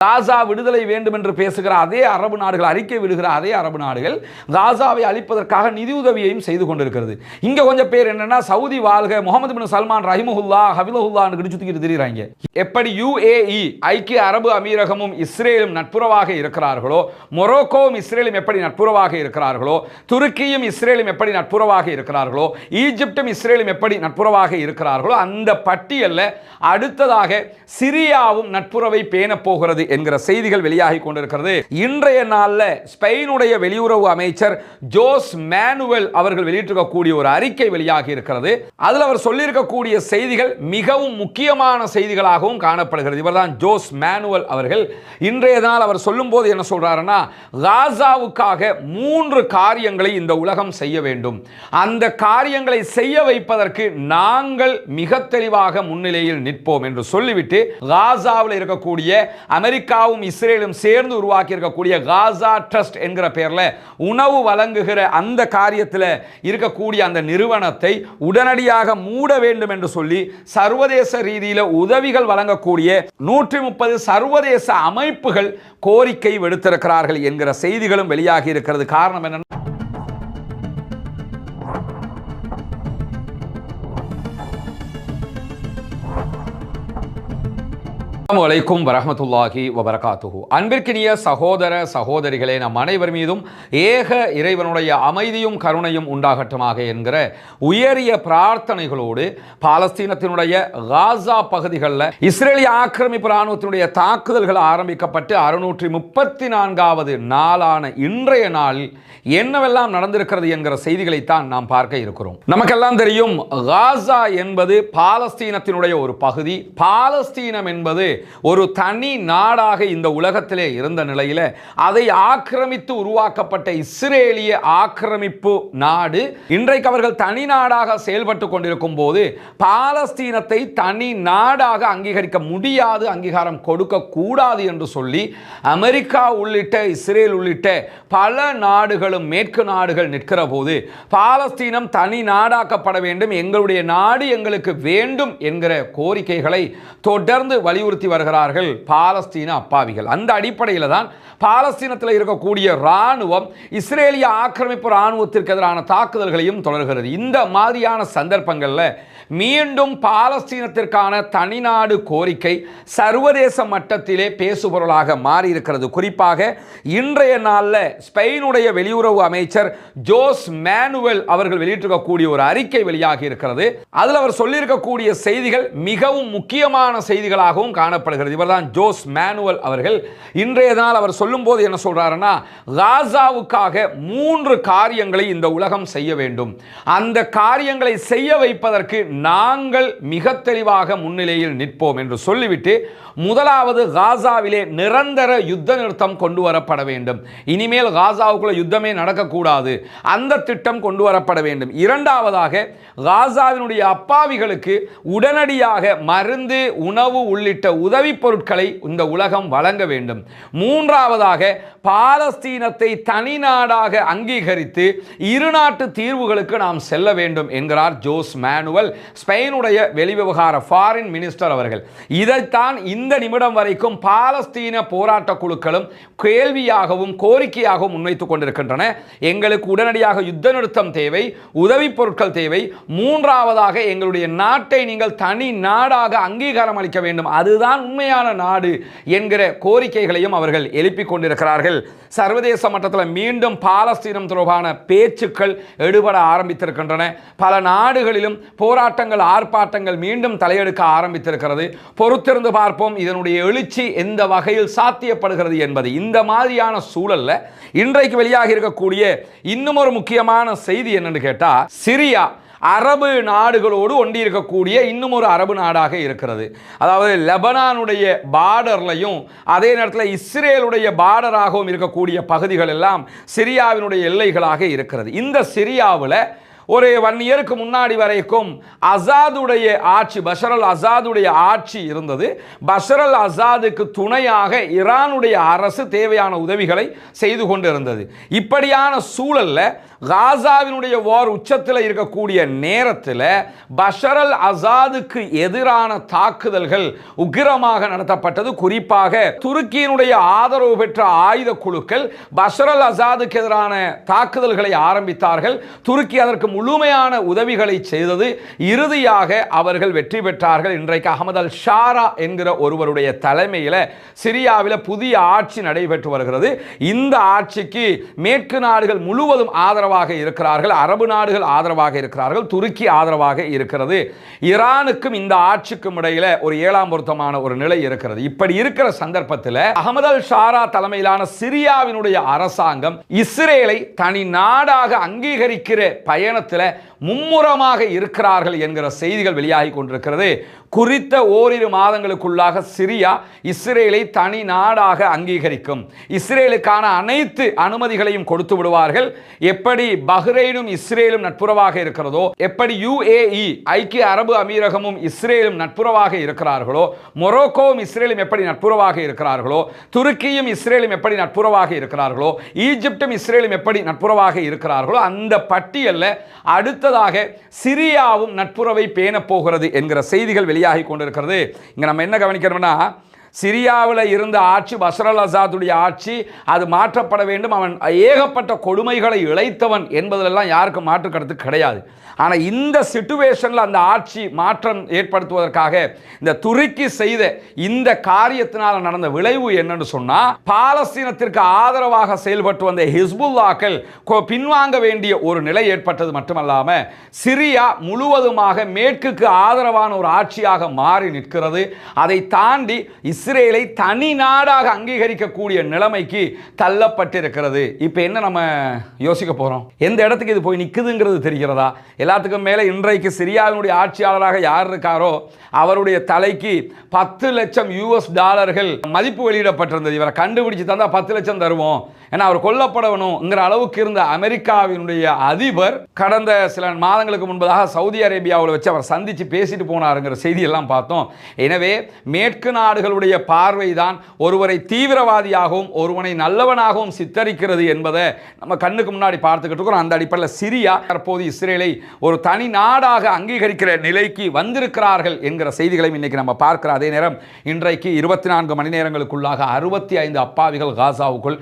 காசா விடுதலை வேண்டும் என்று பேசுகிற அதே அரபு நாடுகள் அறிக்கை விடுகிற அதே அரபு நாடுகள் காசாவை அழிப்பதற்காக நிதியுதவியையும் செய்து கொண்டிருக்கிறது. இங்கே கொஞ்சம் பேர் என்னன்னா சவுதி வாழ்க முகமது பின் சல்மான் ரஹிமஹுல்லா ஹபிலஹுல்லா தூக்கிட்டு திரிகிறாங்க எப்படி யுஏஇ ஐக்கிய அரபு அமீரகமும் இஸ்ரேலும் நட்புறவாக இருக்கிறார்களோ மொரோக்கோவும் இஸ்ரேலும் எப்படி நட்புறவாக இருக்கிறார்களோ துருக்கியும் இஸ்ரேலும் எப்படி நட்புறவாக இருக்கிறார்களோ ஈஜிப்டும் இஸ்ரேலும் எப்படி நட்புறவாக இருக்கிறார்களோ அந்த பட்டியலில் அடுத்ததாக சிரியாவும் நட்புறவை பேணப் போகிறது என்கிற செய்திகள் வெளியாகி கொண்டிருக்கிறது. இன்றைய நாளில் ஸ்பெயினுடைய வெளியுறவு அமைச்சர் ஜோஸ் மேனுவல் அவர்கள் வெளியிட்டிருக்கக்கூடிய ஒரு அறிக்கை வெளியாகி இருக்கிறது. அதில் அவர் சொல்லியிருக்கக்கூடிய செய்திகள் மிகவும் முக்கியமான செய்திகளாகவும் காணப்படுகிறது. இவர்தான் ஜோஸ் மேனுவல் அவர்கள். இன்றைய நாள் அவர் சொல்லும்போது என்ன சொல்றாருன்னா காசாவுக்காக மூன்று காரியங்களை இந்த உலகம் செய்ய வேண்டும். அந்த காரியங்களை செய்ய வைப்பதற்கு நாங்கள் மிக தெளிவாக முன்னிலையில் நிற்போம் என்று சொல்லிவிட்டு காசாவில் இருக்கக்கூடிய அமெரிக்க அமெரிக்காவும் இஸ்ரேலும் சேர்ந்து உருவாக்கி இருக்கக்கூடிய காசா ட்ரஸ்ட் என்கிற பெயரில் உணவு வழங்குகிற அந்த காரியத்தில் இருக்கக்கூடிய அந்த நிறுவனத்தை உடனடியாக மூட வேண்டும் என்று சொல்லி சர்வதேச ரீதியில் உதவிகள் வழங்கக்கூடிய நூற்றி முப்பது சர்வதேச அமைப்புகள் கோரிக்கை விடுத்திருக்கிறார்கள் என்கிற செய்திகளும் வெளியாகி இருக்கிறது. காரணம் என்ன வலைக்கும் வரமத்துல்லாஹி வபரகாத்துஹு. அன்பிற்கினிய சகோதர சகோதரிகளே நம் அனைவர் மீதும் ஏக இறைவனுடைய அமைதியும் கருணையும் உண்டாகட்டுமாக என்கிற உயரிய பிரார்த்தனைகளோடு பாலஸ்தீனத்தினுடைய காசா பகுதிகளில் இஸ்ரேலிய ஆக்கிரமிப்பு இராணுவத்தினுடைய தாக்குதல்கள் ஆரம்பிக்கப்பட்டு அறுநூற்றி முப்பத்தி நான்காவது நாளான இன்றைய நாளில் என்னவெல்லாம் நடந்திருக்கிறது என்கிற செய்திகளைத்தான் நாம் பார்க்க இருக்கிறோம். நமக்கெல்லாம் தெரியும் காசா என்பது பாலஸ்தீனத்தினுடைய ஒரு பகுதி. பாலஸ்தீனம் என்பது ஒரு தனி நாடாக இந்த உலகத்திலே இருந்த நிலையில் அதை ஆக்கிரமித்து உருவாக்கப்பட்ட இஸ்ரேலிய ஆக்கிரமிப்பு நாடு இன்றைக்கு அவர்கள் தனி நாடாக செயல்பட்டு கொண்டிருக்கும் போது பாலஸ்தீனத்தை தனி நாடாக அங்கீகரிக்க முடியாது அங்கீகாரம் கொடுக்க கூடாது என்று சொல்லி அமெரிக்கா உள்ளிட்ட இஸ்ரேல் உள்ளிட்ட பல நாடுகளும் மேற்கு நாடுகள் நிற்கிற போது பாலஸ்தீனம் தனி நாடாக்கப்பட வேண்டும் எங்களுடைய நாடு எங்களுக்கு வேண்டும் என்கிற கோரிக்கைகளை தொடர்ந்து வலியுறுத்தி வருகிறார்கள் பாலஸ்தீன அப்பாவிகள். அந்த அடிப்படையில் தான் பாலஸ்தீனத்தில் இருக்கக்கூடிய இராணுவம் இஸ்ரேலிய ஆக்கிரமிப்பு இராணுவத்திற்கு எதிரான தாக்குதல்களையும் தொடர்கிறது. இந்த மாதிரியான சந்தர்ப்பங்களில் மீண்டும் பாலஸ்தீனத்திற்கான தனிநாடு கோரிக்கை சர்வதேச மட்டத்திலே பேசுபொருளாக மாறியிருக்கிறது. குறிப்பாக இன்றைய நாளில் ஸ்பெயினுடைய வெளியுறவு அமைச்சர் ஜோஸ் மேனுவல் அவர்கள் வெளியிட்டிருக்கக்கூடிய ஒரு அறிக்கை வெளியாகி இருக்கிறது. அதில் அவர் சொல்லியிருக்கக்கூடிய செய்திகள் மிகவும் முக்கியமான செய்திகளாகவும் காணப்படுகிறது இவர்தான் ஜோஸ் மேனுவல் அவர்கள். இன்றைய நாள் அவர் சொல்லும்போது என்ன சொல்கிறாருன்னா காசாவுக்காக மூன்று காரியங்களை இந்த உலகம் செய்ய வேண்டும். அந்த காரியங்களை செய்ய வைப்பதற்கு நாங்கள் மிக தெளிவாக முன்னிலையில் நிற்போம் என்று சொல்லிவிட்டு முதலாவது காசாவிலே நிரந்தர யுத்த நிறுத்தம் கொண்டு வரப்பட வேண்டும். இனிமேல் காசாவுக்குள்ள யுத்தமே நடக்கக்கூடாது. அந்த திட்டம் கொண்டு வரப்பட வேண்டும். இரண்டாவதாக காசாவினுடைய அப்பாவிகளுக்கு உடனடியாக மருந்து உணவு உள்ளிட்ட உதவிப் பொருட்களை இந்த உலகம் வழங்க வேண்டும். மூன்றாவதாக பாலஸ்தீனத்தை தனி நாடாக அங்கீகரித்து இரு நாட்டு தீர்வுகளுக்கு நாம் செல்ல வேண்டும் என்கிறார் ஜோஸ் மேனுவல் ஸ்பெயினுடைய வெளிவிவகார ஃபாரின் மினிஸ்டர் அவர்கள். இதைத்தான் இந்த நிமிடம் வரைக்கும் பாலஸ்தீன போராட்ட குழுக்களும் கேள்வியாகவும் கோரிக்கையாகவும் முன்வைத்துக் கொண்டிருக்கின்றன. எங்களுக்கு உடனடியாக யுத்த நிறுத்தம் தேவை உதவிப் பொருட்கள் தேவை. மூன்றாவதாக எங்களுடைய நாட்டை நீங்கள் தனி நாடாக அங்கீகாரம் அளிக்க வேண்டும். அதுதான் உண்மையான நாடு என்கிற கோரிக்கைகளையும் அவர்கள் எழுப்பிக் கொண்டிருக்கிறார்கள். சர்வதேச மட்டத்தில் மீண்டும் பாலஸ்தீனம் தொடர்பான பேச்சுக்கள் எடுபட ஆரம்பித்திருக்கின்றன. பல நாடுகளிலும் போராட்டங்கள் ஆர்ப்பாட்டங்கள் மீண்டும் தலையெடுக்க ஆரம்பித்திருக்கிறது. பொறுத்திருந்து பார்ப்போம் இதனுடைய எழுச்சி எந்த வகையில் சாத்தியப்படுகிறது என்பது. இந்த மாதிரியான சூழல்ல இன்றைக்கு வெளியாக இருக்கக்கூடிய இன்னும் ஒரு முக்கியமான செய்தி என்னன்னு கேட்டால் சிரியா அரபு நாடுகளோடு ஒண்டி இருக்கக்கூடிய இன்னும் ஒரு அரபு நாடாக இருக்கிறது. அதாவது லெபனானுடைய பார்டர்லையும் அதே நேரத்தில் இஸ்ரேலுடைய பார்டராகவும் இருக்கக்கூடிய பகுதிகள் எல்லாம் சிரியாவினுடைய எல்லைகளாக இருக்கிறது. இந்த சிரியாவில் ஒரு ஒன் இயருக்கு முன்னாடி வரைக்கும் அசாதுடைய ஆட்சி பஷரல் அசாதுடைய ஆட்சி இருந்தது. பஷர் அல் அசாதுக்கு துணையாக ஈரானுடைய அரசு தேவையான உதவிகளை செய்து கொண்டு இருந்தது இப்படியான சூழலில் காசாவினுடைய ஓர் உச்சத்தில் இருக்கக்கூடிய நேரத்தில் பஷரல் அசாதுக்கு எதிரான தாக்குதல்கள் உக்கிரமாக நடத்தப்பட்டது. குறிப்பாக துருக்கியினுடைய ஆதரவு பெற்ற ஆயுத குழுக்கள் பஷரல் அசாதுக்கு எதிரான தாக்குதல்களை ஆரம்பித்தார்கள். துருக்கி அதற்கு முழுமையான உதவிகளை செய்தது. இறுதியாக அவர்கள் வெற்றி பெற்றார்கள். இன்றைக்கு அகமது அல் ஷாரா என்கிற ஒருவருடைய தலைமையில் சிரியாவில் புதிய ஆட்சி நடைபெற்று வருகிறது. இந்த ஆட்சிக்கு மேற்கு நாடுகள் முழுவதும் ஆதரவு ஆதரவாக இருக்கிறார்கள் அரபு நாடுகள் ஆதரவாக இருக்கிறார்கள் துருக்கி ஆதரவாக இருக்கிறது. ஈரானுக்கும் இந்த ஆட்சிக்கும் இடையில ஒரு ஏழாம் பொருத்தமான ஒரு நிலை இருக்கிறது. இப்படி இருக்கிற சந்தர்ப்பத்தில் அகமது அல் ஷாரா தலைமையிலான சிரியாவினுடைய அரசாங்கம் இஸ்ரேலை தனி நாடாக அங்கீகரிக்கிற பயணத்தில் மும்முரமாக இருக்கிறார்கள் என்கிற செய்திகள் வெளியாகி கொண்டிருக்கிறது. குறித்த ஓரிரு மாதங்களுக்குள்ளாக சிரியா இஸ்ரேலை தனி நாடாக அங்கீகரிக்கும். இஸ்ரேலுக்கான அனைத்து அனுமதிகளையும் கொடுத்து விடுவார்கள். எப்படி பஹ்ரைனும் இஸ்ரேலும் நட்புறவாக இருக்கிறதோ எப்படி யுஏஇ ஐக்கிய அரபு அமீரகமும் இஸ்ரேலும் நட்புறவாக இருக்கிறார்களோ மொரோக்கோவும் இஸ்ரேலும் எப்படி நட்புறவாக இருக்கிறார்களோ துருக்கியும் இஸ்ரேலும் எப்படி நட்புறவாக இருக்கிறார்களோ ஈஜிப்டும் இஸ்ரேலும் எப்படி நட்புறவாக இருக்கிறார்களோ அந்த பட்டியலில் அடுத்ததாக சிரியாவும் நட்புறவை பேணப் போகிறது என்கிற செய்திகள் வெளியாகி கொண்டிருக்கிறது இங்க நம்ம என்ன கவனிக்கிறோம்னா சிரியாவில் இருந்த ஆட்சி பஸ்ரல் அசாதுடைய ஆட்சி அது மாற்றப்பட வேண்டும். அவன் ஏகப்பட்ட கொடுமைகளை இழைத்தவன் என்பதிலெல்லாம் யாருக்கும் மாற்று கருத்து கிடையாது. ஆனால் இந்த சிட்டுவேஷனில் அந்த ஆட்சி மாற்றம் ஏற்படுத்துவதற்காக இந்த துருக்கி செய்த இந்த காரியத்தினால் நடந்த விளைவு என்னன்னு சொன்னால் பாலஸ்தீனத்திற்கு ஆதரவாக செயல்பட்டு வந்த ஹிஸ்புல்லாக்கள் பின்வாங்க வேண்டிய ஒரு நிலை ஏற்பட்டது மட்டுமல்லாமல் சிரியா முழுவதுமாக மேற்குக்கு ஆதரவான ஒரு ஆட்சியாக மாறி நிற்கிறது. அதை தாண்டி இஸ்ரேலை தனி நாடாக அங்கீகரிக்கக்கூடிய நிலைமைக்கு தள்ளப்பட்டிருக்கிறது. இப்போ என்ன நம்ம யோசிக்க போகிறோம் எந்த இடத்துக்கு இது போய் நிற்குதுங்கிறது தெரிகிறதா? எல்லாம் எல்லாத்துக்கும் மேலே இன்றைக்கு சிரியாவினுடைய ஆட்சியாளராக யார் இருக்காரோ அவருடைய தலைக்கு பத்து லட்சம் யூஎஸ் டாலர்கள் மதிப்பு வெளியிடப்பட்டிருந்தது. இவரை கண்டுபிடிச்சு தந்தால் பத்து லட்சம் தருவோம். ஏன்னா அவர் கொல்லப்படணுங்கிற அளவுக்கு இருந்த அமெரிக்காவினுடைய அதிபர் கடந்த சில மாதங்களுக்கு முன்பதாக சவுதி அரேபியாவில் வச்சு அவர் சந்தித்து பேசிட்டு போனாருங்கிற செய்தியெல்லாம் பார்த்தோம். எனவே மேற்கு நாடுகளுடைய பார்வை தான் ஒருவரை தீவிரவாதியாகவும் ஒருவனை நல்லவனாகவும் சித்தரிக்கிறது என்பதை நம்ம கண்ணுக்கு முன்னாடி பார்த்துக்கிட்டு இருக்கிறோம். அந்த அடிப்படையில் சிரியா தற்போது இஸ்ரேலை ஒரு தனி நாடாக அங்கீகரிக்கிற நிலைக்கு வந்திருக்கிறார்கள் என்கிற செய்திகளையும் இன்னைக்கு நம்ம பார்க்கிற அதே நேரம் இன்றைக்கு இருபத்தி நான்கு மணி நேரங்களுக்குள்ளாக அறுபத்தி ஐந்து அப்பாவிகள் காசாவுக்குள்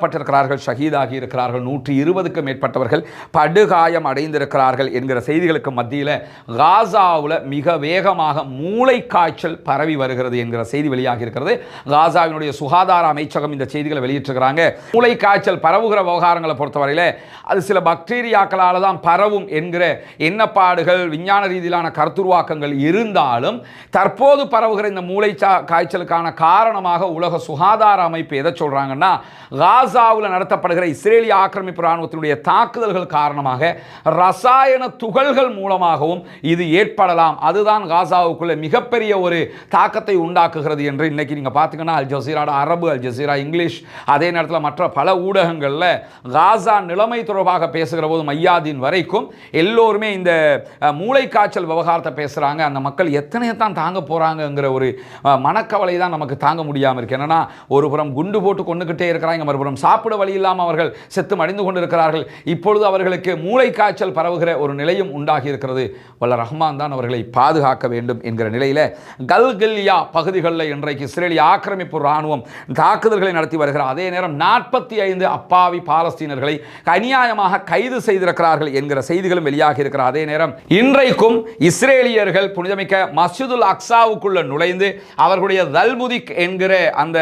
கொல்லப்பட்டிருக்கிறார்கள் ஷஹீதாகி இருக்கிறார்கள் நூற்றி இருபதுக்கும் மேற்பட்டவர்கள் படுகாயம் அடைந்திருக்கிறார்கள் என்கிற செய்திகளுக்கு மத்தியில் காசாவில் மிக வேகமாக மூளை காய்ச்சல் பரவி வருகிறது என்கிற செய்தி வெளியாகி இருக்கிறது காசாவினுடைய சுகாதார அமைச்சகம் இந்த செய்திகளை வெளியிட்டிருக்கிறாங்க. மூளை காய்ச்சல் பரவுகிற விவகாரங்களை பொறுத்தவரையில் அது சில பக்டீரியாக்களால் தான் பரவும் என்கிற எண்ணப்பாடுகள் விஞ்ஞான ரீதியிலான கருத்துருவாக்கங்கள் இருந்தாலும் தற்போது பரவுகிற இந்த மூளை காய்ச்சலுக்கான காரணமாக உலக சுகாதார அமைப்பு எதை சொல்றாங்கன்னா காசாவில் நடத்தப்படுகிற இஸ்ரேலிய ஆக்கிரமிப்பு ராணுவத்தினுடைய தாக்குதல்கள் காரணமாக ரசாயன துகள்கள் மூலமாகவும் இது ஏற்படலாம். அதுதான் காசாவுக்குள்ளே மிகப்பெரிய ஒரு தாக்கத்தை உண்டாக்குகிறது என்று இன்னைக்கு நீங்கள் பார்த்தீங்கன்னா அல் ஜசீராட அரபு அல் ஜசீரா இங்கிலீஷ் அதே நேரத்தில் மற்ற பல ஊடகங்களில் காசா நிலைமை தொடர்பாக பேசுகிற போது மையாதீன் வரைக்கும் எல்லோருமே இந்த மூளைக்காய்ச்சல் விவகாரத்தை பேசுகிறாங்க அந்த மக்கள் எத்தனையை தான் தாங்க போகிறாங்கங்கிற ஒரு மனக்கவலை தான் நமக்கு தாங்க முடியாமல் இருக்கு. என்னன்னா ஒரு புறம் குண்டு போட்டு கொண்டுகிட்டே இருக்கிறாங்க மறுபுறம் சாப்பிட வழி இல்லாமல் அவர்கள் செத்து மடிந்து கொண்டிருக்கிறார்கள். இப்பொழுது அவர்களுக்கு மூளை காய்ச்சல் பரவுகிற ஒரு நிலையும் உண்டாகி இருக்கிறது வல்ல ரஹ்மான் தான் அவர்களை பாதுகாக்க வேண்டும் என்கிற நிலையில் கல்கில்யா பகுதிகளில் இன்றைக்கு இஸ்ரேலிய ஆக்கிரமிப்பு ராணுவம் தாக்குதல்களை நடத்தி வருகிறார். அதே நேரம் நாற்பத்தி ஐந்து அப்பாவி பாலஸ்தீனர்களை அநியாயமாக கைது செய்திருக்கிறார்கள் என்கிற செய்திகளும் வெளியாகி இருக்கிற அதே நேரம் இன்றைக்கும் இஸ்ரேலியர்கள் புனிதமிக்க மஸ்ஜிதுல் அக்சாவுக்குள்ள நுழைந்து அவர்களுடைய தல்முதிக் என்கிற அந்த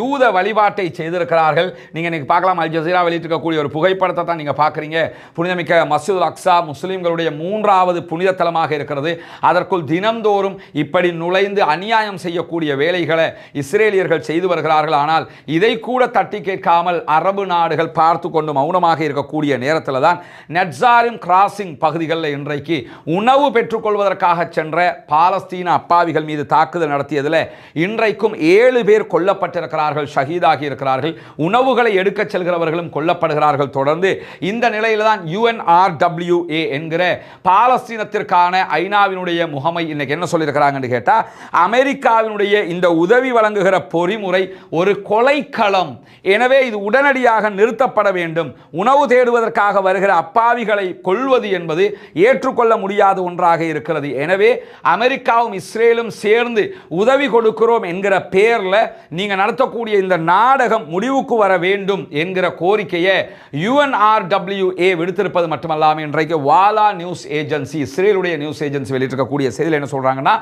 யூத வழிபாட்டை செய்திருக்கிறார்கள். நீங்கள் இன்றைக்கி பார்க்கலாம். அல் ஜசீரா வெளியிட்டிருக்கக்கூடிய ஒரு புகைப்படத்தை தான் நீங்கள் பார்க்குறீங்க. புனிதமிக்க மசூத் அக்ஸா முஸ்லிம்களுடைய மூன்றாவது புனித தலமாக இருக்கிறது. அதற்குள் தினம்தோறும் இப்படி நுழைந்து அநியாயம் செய்யக்கூடிய வேலைகளை இஸ்ரேலியர்கள் செய்து வருகிறார்கள். ஆனால் இதை கூட தட்டி கேட்காமல் அரபு நாடுகள் பார்த்து கொண்டு மௌனமாக இருக்கக்கூடிய நேரத்தில் தான் நெட்சாரிம் கிராசிங் பகுதிகளில் இன்றைக்கு உணவு பெற்றுக்கொள்வதற்காக சென்ற பாலஸ்தீன அப்பாவிகள் மீது தாக்குதல் நடத்தியதில் இன்றைக்கும் ஏழு பேர் கொல்லப்பட்டிருக்கிறார்கள் ஷஹீதாகி இருக்கிறார்கள். உணவு உணவுகளை எடுக்கச் செல்கிறவர்களும் கொல்லப்படுகிறார்கள். தொடர்ந்து இந்த நிலையில் தான் யுஎன்ஆர்டபிள்யூஏ என்கிற பாலஸ்தீனத்திற்கான ஐநாவினுடைய முகமை இன்னைக்கு என்ன சொல்லியிருக்கிறாங்கன்னு கேட்டால் அமெரிக்காவினுடைய இந்த உதவி வழங்குகிற பொறிமுறை ஒரு கொலைக்களம். எனவே இது உடனடியாக நிறுத்தப்பட வேண்டும். உணவு தேடுவதற்காக வருகிற அப்பாவிகளை கொள்வது என்பது ஏற்றுக்கொள்ள முடியாத ஒன்றாக இருக்கிறது. எனவே அமெரிக்காவும் இஸ்ரேலும் சேர்ந்து உதவி கொடுக்கிறோம் என்கிற பேரில் நீங்கள் நடத்தக்கூடிய இந்த நாடகம் முடிவுக்கு வர வர வேண்டும் என்கிற கோரிக்கையை யுஎன்ஆர்டபிள்யூஏ விடுத்திருப்பது மட்டுமல்லாமல் இன்றைக்கு வாலா நியூஸ் ஏஜென்சி இஸ்ரேலுடைய நியூஸ் ஏஜென்சி வெளியிட்டிருக்கக்கூடிய செய்தியில் என்ன சொல்கிறாங்கன்னா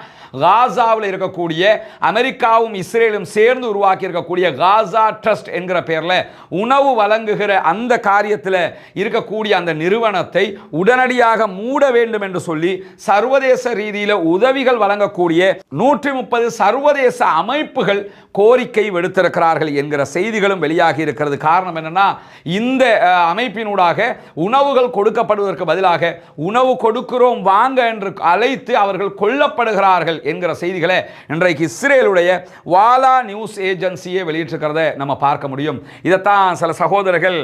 காசாவில் இருக்கக்கூடிய அமெரிக்காவும் இஸ்ரேலும் சேர்ந்து உருவாக்கி இருக்கக்கூடிய காசா ட்ரஸ்ட் என்கிற பேரில் உணவு வழங்குகிற அந்த காரியத்தில் இருக்கக்கூடிய அந்த நிறுவனத்தை உடனடியாக மூட வேண்டும் என்று சொல்லி சர்வதேச ரீதியில் உதவிகள் வழங்கக்கூடிய நூற்றி முப்பது சர்வதேச அமைப்புகள் கோரிக்கை விடுத்திருக்கிறார்கள் என்கிற செய்திகளும் வெளியாக இருக்கிறது. காரணம் என்னன்னா இந்த அமைப்பினூடாக உணவுகள் கொடுக்கப்படுவதற்கு பதிலாக உணவு கொடுக்கிறோம் வாங்க என்று அழைத்து அவர்கள் கொல்லப்படுகிறார்கள் என்கிற செய்திகளை இன்றைக்கு இஸ்ரேலுடைய வாலா நியூஸ் ஏஜென்சியை வெளியிட்டிருக்கிறத நம்ம பார்க்க முடியும். இதைத்தான் சில சகோதரர்கள்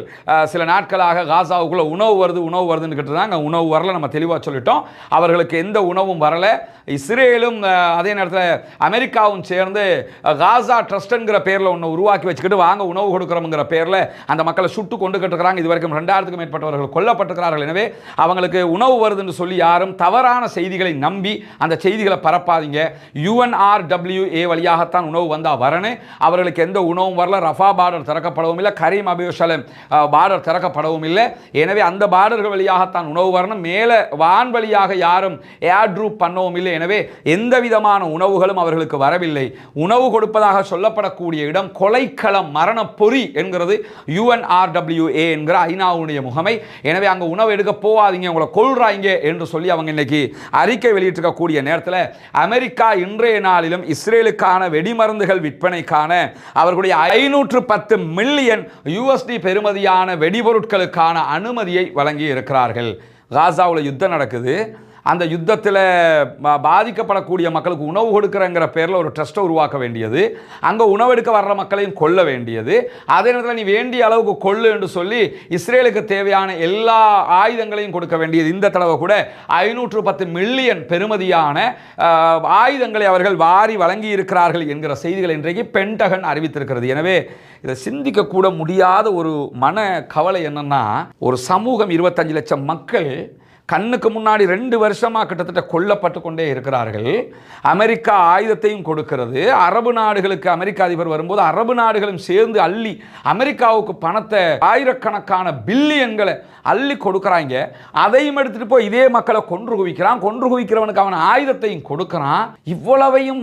சில நாட்களாக காசாவுக்குள்ளே உணவு வருது உணவு வருதுன்னு கேட்டுருந்தாங்க. உணவு வரல நம்ம தெளிவாக சொல்லிட்டோம். அவர்களுக்கு எந்த உணவும் வரலை. இஸ்ரேலும் அதே நேரத்தில் அமெரிக்காவும் சேர்ந்து காசா ட்ரஸ்ட்ங்கிற பேரில் ஒன்று உருவாக்கி வச்சுக்கிட்டு வாங்க உணவு கொடுக்குற கொடுக்குறோங்கிற பேரில் அந்த மக்களை சுட்டு கொண்டு கட்டுக்கிறாங்க இது வரைக்கும் ரெண்டாயிரத்துக்கும் மேற்பட்டவர்கள் கொல்லப்பட்டிருக்கிறார்கள். எனவே அவங்களுக்கு உணவு வருதுன்னு சொல்லி யாரும் தவறான செய்திகளை நம்பி அந்த செய்திகளை பரப்பாதீங்க. யுஎன்ஆர்டபிள்யூஏ வழியாகத்தான் உணவு வந்தால் வரணும் அவர்களுக்கு எந்த உணவும் வரல. ரஃபா பார்டர் திறக்கப்படவும் இல்லை. கரீம் அபிவசலம் பார்டர் திறக்கப்படவும் இல்லை. எனவே அந்த பார்டர்கள் வழியாகத்தான் உணவு வரணும். மேலே வான் வழியாக யாரும் ஏர் ட்ரூப் பண்ணவும் இல்லை. எனவே எந்த விதமான உணவுகளும் அவர்களுக்கு வரவில்லை. உணவு கொடுப்பதாக சொல்லப்படக்கூடிய இடம் கொலைக்களம் மரண பொறி என்கிறது யுஎன்ஆர்டபிள்யூஏ என்கிற ஐநாவுடைய முகமை. எனவே அங்கே உணவு எடுக்க போகாதீங்க உங்களை கொள்றாங்க என்று சொல்லி அவங்க இன்னைக்கு அறிக்கை வெளியிட்டிருக்கக்கூடிய நேரத்தில் அமெரிக்கா இன்றைய நாளிலும் இஸ்ரேலுக்கான வெடிமருந்துகள் விற்பனைக்கான அவர்களுடைய ஐநூற்று பத்து மில்லியன் யூஎஸ்டி பெறுமதியான வெடிபொருட்களுக்கான அனுமதியை வழங்கி இருக்கிறார்கள் காசாவில் யுத்தம் நடக்குது. அந்த யுத்தத்தில் பாதிக்கப்படக்கூடிய மக்களுக்கு உணவு கொடுக்குறங்கிற பேரில் ஒரு ட்ரஸ்ட்டை உருவாக்க வேண்டியது. அங்கே உணவெடுக்க வர்ற மக்களையும் கொல்ல வேண்டியது. அதே நேரத்தில் நீ வேண்டிய அளவுக்கு கொள்ளு என்று சொல்லி இஸ்ரேலுக்கு தேவையான எல்லா ஆயுதங்களையும் கொடுக்க வேண்டியது. இந்த தடவை கூட ஐநூற்று பத்து மில்லியன் பெறுமதியான ஆயுதங்களை அவர்கள் வாரி வழங்கி இருக்கிறார்கள் என்கிற செய்திகள் இன்றைக்கு பென்டகன் அறிவித்திருக்கிறது. எனவே இதை சிந்திக்கக்கூட முடியாத ஒரு மன கவலை என்னன்னா ஒரு சமூகம் இருபத்தஞ்சு லட்சம் மக்கள் கண்ணுக்கு முன்னாடி ரெண்டு வருஷமாக கிட்டத்தட்ட கொல்லப்பட்டு கொண்டே இருக்கிறார்கள். அமெரிக்கா ஆயுதத்தையும் கொடுக்கிறது. அரபு நாடுகளுக்கு அமெரிக்க அதிபர் வரும்போது அரபு நாடுகளும் சேர்ந்து அள்ளி அமெரிக்காவுக்கு பணத்தை ஆயிரக்கணக்கான பில்லியன்களை அள்ளி கொடுக்குறாங்க. அதையும் எடுத்துட்டு போய் இதே மக்களை கொன்று குவிக்கிறான். கொன்று குவிக்கிறவனுக்கு அவன் ஆயுதத்தையும் கொடுக்குறான். இவ்வளவையும்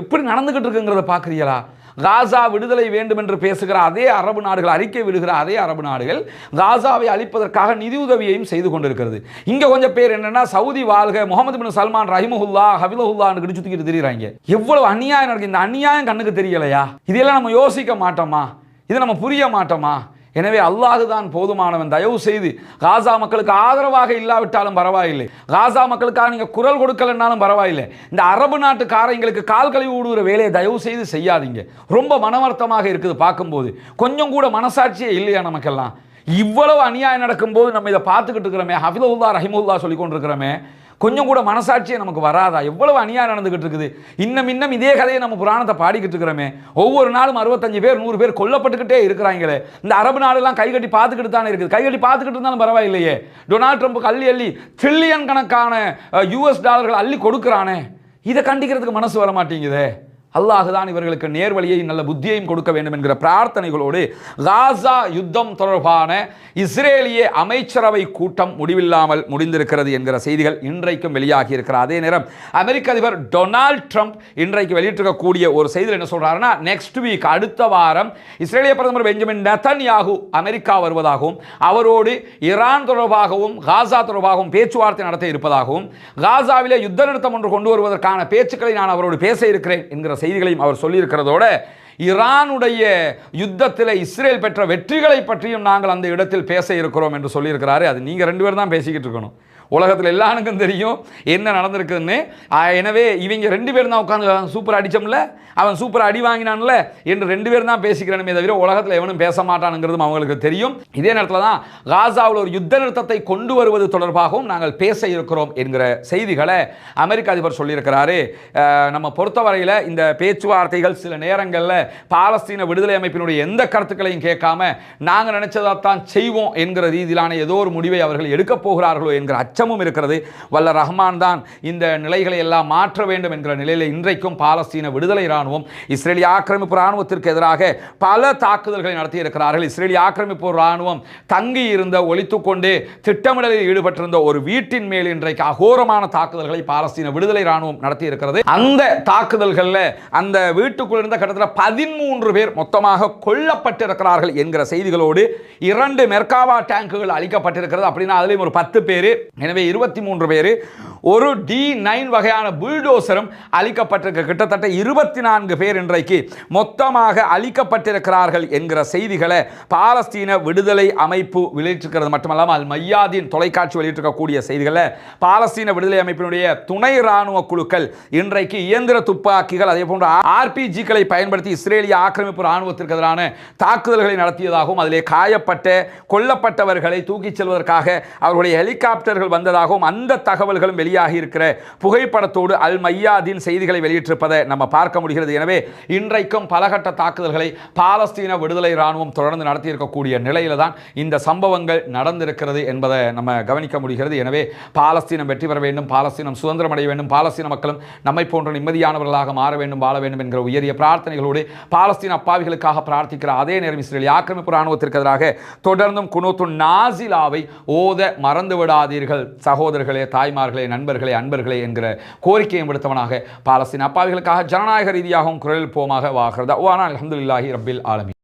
எப்படி நடந்துகிட்டு இருக்குங்கிறத பார்க்குறீங்களா? காசா விடுதலை வேண்டும் என்று பேசுகிற அதே அரபு நாடுகள் அறிக்கை விடுகிற அதே அரபு நாடுகள் காசாவை அழிப்பதற்காக நிதியுதவியையும் செய்து கொண்டிருக்கிறது. இங்கே கொஞ்சம் பேர் என்னன்னா சவுதி வாழ்க முகமது பின் சல்மான் ரஹிமஹுல்லா ஹபிலஹுல்லான்னு கிடிச்சு தூக்கிட்டு தெரியுறாங்க. எவ்வளவு அநியாயம் நடக்குது? இந்த அநியாயம் கண்ணுக்கு தெரியலையா? இதெல்லாம் நம்ம யோசிக்க மாட்டோமா? இதை நம்ம புரிய மாட்டோமா? எனவே அல்லாஹு தான் போதுமானவன். தயவு செய்து காசா மக்களுக்கு ஆதரவாக இல்லாவிட்டாலும் பரவாயில்லை. காசா மக்களுக்காக நீங்கள் குரல் கொடுக்கலன்னாலும் பரவாயில்லை. இந்த அரபு நாட்டுக்காரங்களுக்கு கால் கழுவி விடுகிற வேலையை தயவு செய்து செய்யாதீங்க. ரொம்ப மனவர்த்தமாக இருக்குது பார்க்கும்போது. கொஞ்சம் கூட மனசாட்சியே இல்லையா நமக்கெல்லாம்? இவ்வளவு அநியாயம் நடக்கும்போது நம்ம இதை பார்த்துக்கிட்டு இருக்கிறோமே. ஹஃபிதுல்லா ரஹிமுல்லா சொல்லி கொண்டிருக்கிறோமே கொஞ்சம் கூட மனசாட்சியே நமக்கு வராதா? எவ்வளவு அநியாயம் நடந்துகிட்டு இருக்குது. இன்னும் இன்னும் இதே கதையை நம்ம புராணத்தை பாடிக்கிட்டு இருக்கிறோமே. ஒவ்வொரு நாளும் அறுபத்தஞ்சு பேர் நூறு பேர் கொல்லப்பட்டுக்கிட்டே இருக்கிறாங்களே. இந்த அரபு நாடுலாம் கைகட்டி பார்த்துக்கிட்டு தானே இருக்குது. கைகட்டி பார்த்துக்கிட்டு இருந்தாலும் பரவாயில்லையே. டொனால்ட் ட்ரம்ப் அள்ளி அள்ளி ட்ரில்லியன் கணக்கான யூஎஸ் டாலர்கள் அள்ளி கொடுக்குறானே. இதை கண்டிக்கிறதுக்கு மனசு வர மாட்டேங்குதே அல்லாஹுதான் இவர்களுக்கு நேர்வழியையும் நல்ல புத்தியையும் கொடுக்க வேண்டும் என்கிற பிரார்த்தனைகளோடு காசா யுத்தம் தொடர்பான இஸ்ரேலிய அமைச்சரவை கூட்டம் முடிவில்லாமல் முடிந்திருக்கிறது என்கிற செய்திகள் இன்றைக்கும் வெளியாகி இருக்கிற அதே நேரம் அமெரிக்க அதிபர் டொனால்ட் ட்ரம்ப் இன்றைக்கு வெளியிட்டிருக்கக்கூடிய ஒரு செய்தியில் என்ன சொல்கிறாருன்னா நெக்ஸ்ட் வீக் அடுத்த வாரம் இஸ்ரேலிய பிரதமர் பெஞ்சமின் நெத்தன்யாகு அமெரிக்கா வருவதாகவும் அவரோடு ஈரான் தொடர்பாகவும் காசா தொடர்பாகவும் பேச்சுவார்த்தை நடத்த இருப்பதாகவும் காசாவிலே யுத்த நிறுத்தம் ஒன்று கொண்டு வருவதற்கான பேச்சுக்களை நான் அவரோடு பேச இருக்கிறேன் என்கிற செய்திகளையும் அவர் சொல்லியிருக்கிறதோட ஈரானுடைய யுத்தத்தில் இஸ்ரேல் பெற்ற வெற்றிகளை பற்றியும் நாங்கள் அந்த இடத்தில் பேச இருக்கிறோம் என்று சொல்லியிருக்கிறாரு. அது நீங்கள் ரெண்டு பேரும் தான் பேசிக்கிட்டு இருக்கணும். உலகத்தில் எல்லாருக்கும் தெரியும் என்ன நடந்திருக்குதுன்னு எனவே இவங்க ரெண்டு பேரும் தான் உட்காந்து சூப்பர் அடித்தோம்ல அவன் சூப்பர் அடி வாங்கினான்ல என்று ரெண்டு பேரும் தான் பேசிக்கிறனுமே தவிர உலகத்தில் எவனும் பேச மாட்டானுங்கிறதும் அவங்களுக்கு தெரியும். இதே நேரத்தில் தான் காசாவில் ஒரு யுத்த நிறுத்தத்தை கொண்டு வருவது தொடர்பாகவும் நாங்கள் பேச இருக்கிறோம் என்கிற செய்திகளை அமெரிக்க அதிபர் சொல்லியிருக்கிறாரு. நம்ம பொறுத்தவரையில் இந்த பேச்சுவார்த்தைகள் சில நேரங்களில் பாலஸ்தீன விடுதலை அமைப்பினுடைய எந்த கருத்துக்களையும் கேட்காம நாங்கள் நினைச்சதைத்தான் செய்வோம் என்கிற ரீதியிலான ஏதோ ஒரு முடிவை அவர்கள் எடுக்கப் போகிறார்களோ என்கிற அச்சமும் இருக்கிறது. வல்ல ரஹ்மான் தான் இந்த நிலைகளை எல்லாம் மாற்ற வேண்டும் என்கிற நிலையில் இன்றைக்கும் பாலஸ்தீன விடுதலை இராணுவம் இஸ்ரேலிய ஆக்கிரமிப்பு இராணுவத்திற்கு எதிராக பல தாக்குதல்களை நடத்தி இருக்கிறார்கள் இஸ்ரேலிய ஆக்கிரமிப்பு இராணுவம் தங்கி இருந்த ஒழித்துக்கொண்டு திட்டமிடலில் ஈடுபட்டிருந்த ஒரு வீட்டின் மேல் இன்றைக்கு அகோரமான தாக்குதல்களை பாலஸ்தீன விடுதலை இராணுவம் நடத்தி இருக்கிறது அந்த தாக்குதல்களில் அந்த வீட்டுக்குள் இருந்த கிட்டத்தட்ட பதிமூன்று பேர் மொத்தமாக கொல்லப்பட்டிருக்கிறார்கள் என்கிற செய்திகளோடு இரண்டு மெர்காவா டேங்குகள் அளிக்கப்பட்டிருக்கிறது அப்படின்னா அதுலேயும் ஒரு பத்து பேர் எனவே இருபத்தி மூன்று பேர். ஒரு டி நைன் வகையான புல்டோசரும் அளிக்கப்பட்டிருக்க கிட்டத்தட்ட இருபத்தி நான்கு பேர் இன்றைக்கு மொத்தமாக அளிக்கப்பட்டிருக்கிறார்கள் என்கிற செய்திகளை பாலஸ்தீன விடுதலை அமைப்பு வெளியிட்டிருக்கிறது. மட்டுமல்லாமல் அல் மையாதீன் தொலைக்காட்சி வெளியிட்டிருக்கக்கூடிய செய்திகளை பாலஸ்தீன விடுதலை அமைப்பினுடைய துணை இராணுவ குழுக்கள் இன்றைக்கு இயந்திர துப்பாக்கிகள் அதே போன்ற ஆர்பிஜிக்களை பயன்படுத்தி இஸ்ரேலிய ஆக்கிரமிப்பு ராணுவத்திற்கு எதிரான தாக்குதல்களை நடத்தியதாகவும் அதிலே காயப்பட்ட கொல்லப்பட்டவர்களை தூக்கிச் செல்வதற்காக அவர்களுடைய ஹெலிகாப்டர்கள் வந்ததாகவும் அந்த தகவல்களும் வெளியாகி இருக்கிற புகைப்படத்தோடு அல் மையாதீன் செய்திகளை வெளியிட்டிருப்பதை நம்ம பார்க்க முடிகிறது. எனவே இன்றைக்கும் பலகட்ட தாக்குதல்களை பாலஸ்தீன விடுதலை இராணுவம் தொடர்ந்து நடத்தியிருக்கக்கூடிய நிலையில தான் இந்த சம்பவங்கள் நடந்திருக்கிறது என்பதை நம்ம கவனிக்க முடிகிறது. எனவே பாலஸ்தீனம் வெற்றி பெற வேண்டும் பாலஸ்தீனம் சுதந்திரம் அடைய வேண்டும் பாலஸ்தீன மக்களும் நம்மை போன்ற நிம்மதியானவர்களாக மாற வேண்டும் வாழ வேண்டும் என்கிற உயரிய பிரார்த்தனைகளோடு பாலஸ்தீன அப்பாவிகளுக்காக பிரார்த்திக்கிற அதே நேரம் இஸ்ரேல் ஆக்கிரமிப்பு இராணுவத்திற்கு எதிராக தொடர்ந்தும் குனோத்து நாசிலாவை ஓத மறந்து விடாதீர்கள் சகோதரர்களே தாய்மார்களே நண்பர்களே அன்பர்களே என்கிற கோரிக்கையை விடுத்தவனாக பாலஸ்தீன் அப்பாவிகளுக்காக ஜனநாயக ரீதியாகவும் குரல் போமாக வாகிறதா ஓ ஆனால் அஹமதுல்லாஹி ரபில் ஆலமி